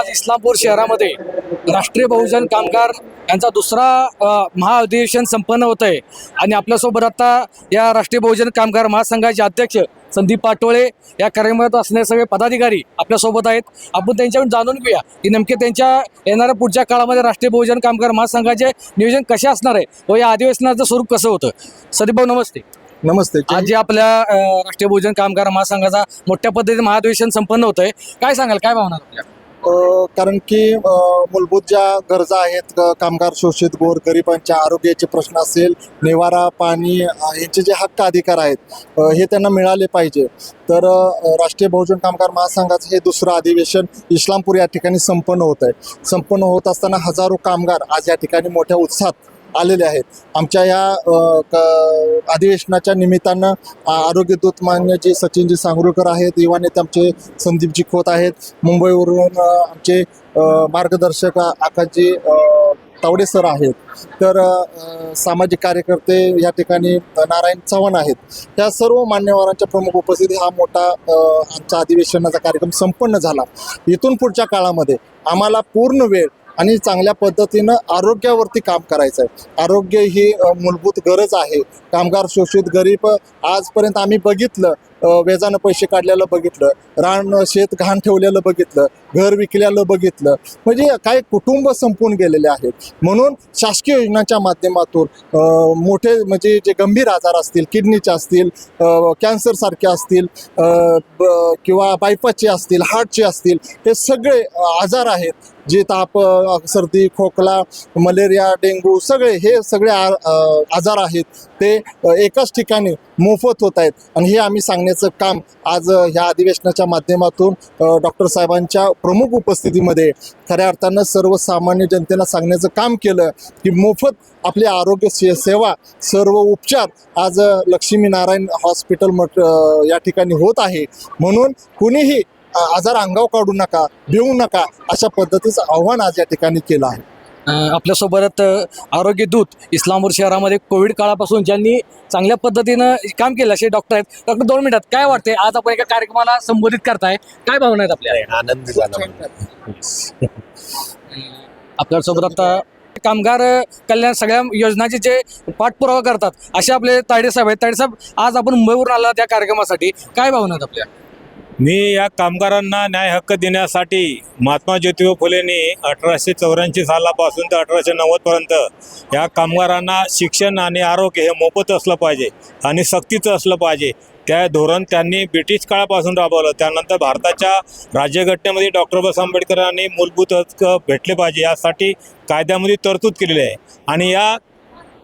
आज इस्लामपूर शहरामध्ये राष्ट्रीय बहुजन कामगार यांचा दुसरा महाअधिवेशन संपन्न होत आहे आणि आपल्यासोबत आता या राष्ट्रीय बहुजन कामगार महासंघाचे अध्यक्ष संदीप पाटोळे या कार्यक्रमात असणारे सगळे पदाधिकारी आपल्यासोबत आहेत. आपण त्यांच्याकडून जाणून घेऊया की नेमके त्यांच्या येणाऱ्या पुढच्या काळामध्ये राष्ट्रीय बहुजन कामगार महासंघाचे नियोजन कसे असणार आहे व या अधिवेशनाचं स्वरूप कसं होतं? संदीप भाऊ नमस्ते. नमस्ते. आज जे आपल्या राष्ट्रीय बहुजन कामगार महासंघाचा मोठ्या पद्धतीने महाधिवेशन संपन्न होत आहे काय सांगाल? काय भावना कारण की मूलभूत ज्या गरजा आहेत कामगार शोषित गोर गरिबांच्या आरोग्याचे प्रश्न असेल निवारा पाणी यांचे जे हक्क अधिकार आहेत हे त्यांना मिळाले पाहिजे. तर राष्ट्रीय बहुजन कामगार महासंघाचं हे दुसरं अधिवेशन इस्लामपूर या ठिकाणी संपन्न होत आहे संपन्न होत असताना हजारो कामगार आज या ठिकाणी मोठ्या उत्साहात आलेले आहेत. आमच्या या क- अधिवेशनाच्या निमित्तानं आरोग्य दूत मान्य जे सचिनजी सांगरुळकर आहेत युवा नेते आमचे संदीपजी खोत आहेत मुंबईवरून आमचे मार्गदर्शक आकाशजी तावडे सर आहेत. तर सामाजिक कार्यकर्ते या ठिकाणी नारायण चव्हाण आहेत. त्या सर्व मान्यवरांच्या प्रमुख उपस्थिती हा मोठा आमच्या अधिवेशनाचा कार्यक्रम संपन्न झाला. इथून पुढच्या काळामध्ये आम्हाला पूर्ण वेळ आणि चांगल्या पद्धतीनं आरोग्यावरती काम करायचं आहे आरोग्य ही मूलभूत गरज आहे. कामगार शोषित गरीब आजपर्यंत आम्ही बघितलं वेजानं पैसे काढलेलं बघितलं रान शेत घाण ठेवलेलं बघितलं घर विकलेलं बघितलं म्हणजे काही कुटुंब संपून गेलेले आहेत. म्हणून शासकीय योजनांच्या माध्यमातून मोठे म्हणजे जे गंभीर आजार असतील किडनीचे असतील कॅन्सरसारखे असतील ब- किंवा बायपासचे असतील हार्टचे असतील हे सगळे आजार आहेत जे ताप सर्दी खोकला मलेरिया डेंग्यू सगळे हे सगळे आ- आजार आहेत. ते एकाच ठिकाणी मोफत होत आहेत. आणि हे आम्ही सांगण्याचं काम आज ह्या अधिवेशनाच्या माध्यमातून डॉक्टर साहेबांच्या प्रमुख उपस्थितीमध्ये खऱ्या अर्थानं सर्वसामान्य जनतेला सांगण्याचं काम केलं की मोफत आपली आरोग्य से सेवा सर्व उपचार आज लक्ष्मीनारायण हॉस्पिटल मट या ठिकाणी होत आहे. म्हणून कुणीही आजार अंगावर काढू नका देऊ नका अशा पद्धतीचं आव्हान आज या ठिकाणी केलं आहे. आपल्यासोबत आरोग्य दूत इस्लामपूर शहरामध्ये कोविड काळापासून ज्यांनी चांगल्या पद्धतीनं काम केलं असे डॉक्टर आहेत. डॉक्टर दोन मिनिटात काय वाटते आज आपण एका कार्यक्रमाला संबोधित करताय. काय भावना आहेत आपल्या? आनंद झाला आपल्यासोबत आता कामगार कल्याण सगळ्या योजनाचे जे पाठपुरावा करतात असे आपले तायडे साहेब आहेत. तायडे साहेब आज आपण मुंबईवरून आला त्या कार्यक्रमासाठी. काय भावना आहेत आपल्या? मी या कामगारांना न्याय हक्क देण्यासाठी महात्मा ज्योतिबा फुलेंनी अठराशे चौऱ्याऐंशी सालापासून ते अठराशे नव्वदपर्यंत या कामगारांना शिक्षण आणि आरोग्य हे मोफत असलं पाहिजे आणि सक्तीचं असलं पाहिजे. त्या धोरण त्यांनी ब्रिटिश काळापासून राबवलं. त्यानंतर भारताच्या राज्यघटनेमध्ये डॉक्टर बाबासाहेब आंबेडकरांनी मूलभूत हक्क भेटले पाहिजे यासाठी कायद्यामध्ये तरतूद केलेली आहे. आणि या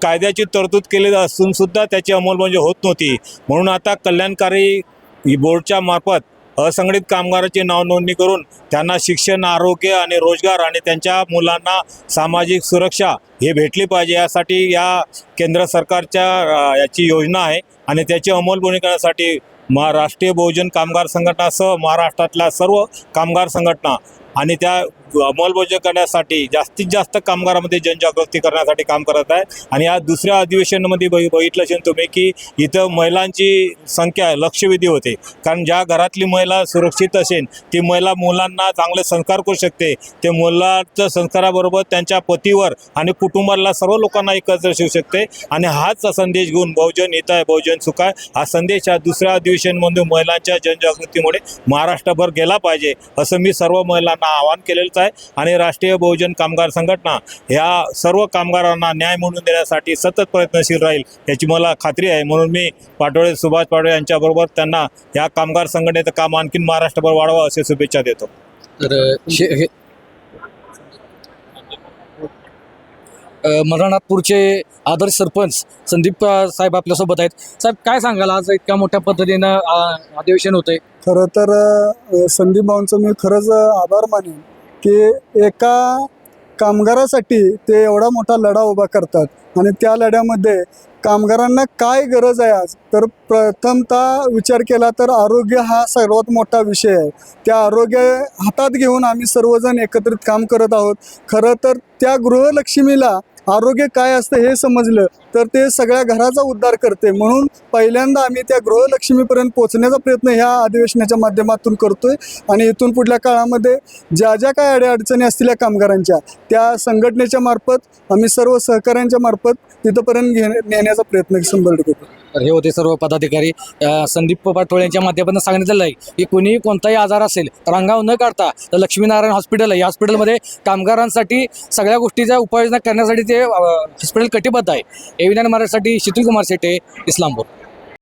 कायद्याची तरतूद केली असूनसुद्धा त्याची अंमलबजावणी होत नव्हती. म्हणून आता कल्याणकारी बोर्डच्या मार्फत असंघटित कामगाराची नावनोंदणी करून त्यांना शिक्षण आरोग्य आणि रोजगार आणि त्यांच्या मुलांना सामाजिक सुरक्षा हे भेटली पाहिजे यासाठी या केंद्र सरकारच्या याची योजना आहे आणि त्याची अंमलबजावणी करण्यासाठी महाराष्ट्रीय बहुजन कामगार संघटनासह महाराष्ट्रातल्या सर्व कामगार संघटना आणि त्या अंमलबजावणी करण्यासाठी जास्तीत जास्त कामगारामध्ये जनजागृती करण्यासाठी काम करत आहे. आणि या दुसऱ्या अधिवेशनामध्ये बघ बघितलं असेल तुम्ही की इथं महिलांची संख्या लक्षवेधी होते. कारण ज्या घरातली महिला सुरक्षित असेल ती महिला मुलांना चांगले संस्कार करू शकते. ते मुलाचं संस्काराबरोबर त्यांच्या पतीवर आणि कुटुंबाला सर्व लोकांना एकत्र ठेवू शकते. आणि हाच संदेश घेऊन बहुजन हित आहे बहुजन सुख आहे. हा संदेश या दुसऱ्या अधिवेशनमधून महिलांच्या जनजागृतीमुळे महाराष्ट्रभर गेला पाहिजे असं मी सर्व महिलांना आवाहन केलेलंच आहे. आणि राष्ट्रीय बहुजन कामगार संघटना ह्या सर्व कामगारांना न्याय मिळवून देण्यासाठी सतत प्रयत्नशील राहील याची मला खात्री आहे. म्हणून मी पाटोळे सुभाष पाटोळे यांच्याबरोबर त्यांना या कामगार संघटनेचं काम आणखीन महाराष्ट्रभर वाढवा असे शुभेच्छा देतो. तर शे- आदर्श सरपंच संदीप साहेब आपल्यासोबत आहेत. साहेब काय सांगाल? आज इतक्या मोठ्या पद्धतीनं अधिवेशन होतंय. खरं तर संदीप भाऊंचं मी खरंच आभार मानेन की एका कामगारासाठी ते एवढा मोठा लढा उभा करतात आणि त्या लढ्यामध्ये कामगारांना काय गरज आहे आज? तर प्रथमतः विचार केला तर आरोग्य हा सर्वात मोठा विषय आहे. त्या आरोग्य हातात घेऊन आम्ही सर्वजण एकत्रित काम करत आहोत. खरं तर त्या गृहलक्ष्मीला आरोग्य काय असतं हे समजलं तर ते सगळ्या घराचा उद्धार करते. म्हणून पहिल्यांदा आम्ही त्या गृहलक्ष्मीपर्यंत पोहोचण्याचा प्रयत्न ह्या अधिवेशनाच्या माध्यमातून करतोय. आणि इथून पुढल्या काळामध्ये ज्या ज्या काय अडीअडचणी असतील या कामगारांच्या त्या संघटनेच्या मार्फत आम्ही सर्व सहकाऱ्यांच्या मार्फत तिथंपर्यंत घे नेण्याचा प्रयत्न शंभर टक्के हे होते सर्व पदाधिकारी. संदीप पाटोळे यांच्या माध्यमातून सांगितलेलं आहे की कोणीही कोणताही आजार असेल रांगाव न काढता तर लक्ष्मीनारायण हॉस्पिटल आहे. या हॉस्पिटलमध्ये कामगारांसाठी सगळ्या गोष्टीच्या उपाययोजना करण्यासाठी ते हॉस्पिटल कटिबद्ध आहे. एव्हिनॅन महाराजसाठी शितुल कुमार शेटे इस्लामपूर.